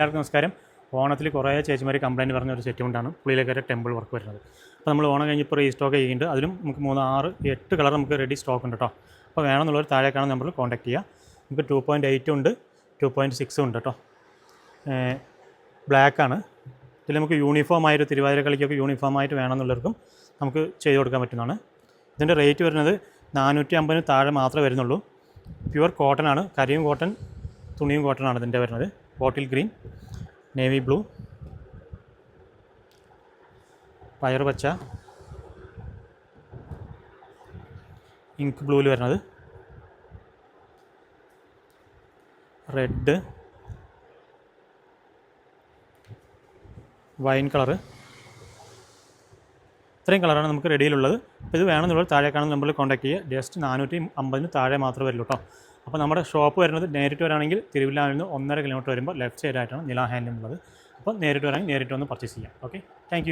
എല്ലാവർക്കും നമസ്കാരം. ഓണത്തിൽ കുറേ ചേച്ചിമാർ കംപ്ലയിന്റ് പറഞ്ഞ ഒരു സെറ്റ് കൊണ്ടാണ് പുള്ളിയിലേക്കൊരു ടെമ്പിൾ വർക്ക് വരുന്നത്. അപ്പോൾ നമ്മൾ ഓണം കഴിഞ്ഞ് ഇപ്പോൾ റീസ്റ്റോക്ക് ചെയ്യുന്നുണ്ട് അതിലും നമുക്ക് മൂന്ന് ആറ് എട്ട് കളർ നമുക്ക് റെഡി സ്റ്റോക്ക് ഉണ്ട് കേട്ടോ അപ്പോൾ വേണമെന്നുള്ളവർ താഴെ കാണുന്ന നമ്പറിൽ കോൺടാക്ട് ചെയ്യുക നമുക്ക് ടു പോയിന്റ് എയ്റ്റ് ഉണ്ട് ടു പോയിന്റ് സിക്സും ഉണ്ട് കേട്ടോ ബ്ലാക്കാണ് ഇതിൽ നമുക്ക് യൂണിഫോം ആയിട്ട് തിരുവാതിര കളിക്കൊക്കെ യൂണിഫോം ആയിട്ട് വേണമെന്നുള്ളവർക്കും നമുക്ക് ചെയ്ത് കൊടുക്കാൻ പറ്റുന്നതാണ്. ഇതിന്റെ റേറ്റ് വരുന്നത് നാനൂറ്റി അമ്പതിന് താഴെ മാത്രമേ വരുന്നുള്ളൂ. പ്യുവർ കോട്ടൺ ആണ്. കരിയും കോട്ടൺ തുണിയും കോട്ടൺ ആണ് ഇതിന്റെ വരുന്നത്. ബോട്ടിൽ ഗ്രീൻ നേവി ബ്ലൂ പയർ പച്ച ഇങ്ക് ബ്ലൂവിൽ വരുന്നത്. റെഡ് വൈൻ കളറ് ഇത്രയും കളറാണ് നമുക്ക് റെഡിയിലുള്ളത് അപ്പോൾ ഇത് വേണമെന്നുള്ളത് താഴെ കാണുന്ന നമ്പറിൽ കോൺടാക്ട് ചെയ്യുക. ജസ്റ്റ് നാനൂറ്റി അമ്പതിന് താഴെ മാത്രമേ വരുള്ളൂ കേട്ടോ അപ്പോൾ നമ്മുടെ ഷോപ്പ് വരുന്നത് നേരിട്ട് വരാണെങ്കിൽ തിരുവില്ലാവിൽ നിന്ന് ഒന്നര കിലോമീറ്റർ വരുമ്പോൾ ലെഫ്റ്റ് സൈഡായിട്ടാണ് നില എന്നുള്ളത് അപ്പോൾ നേരിട്ട് വരാമെങ്കിൽ നേരിട്ട് വന്ന് പർച്ചേസ് ചെയ്യാം. Okay thank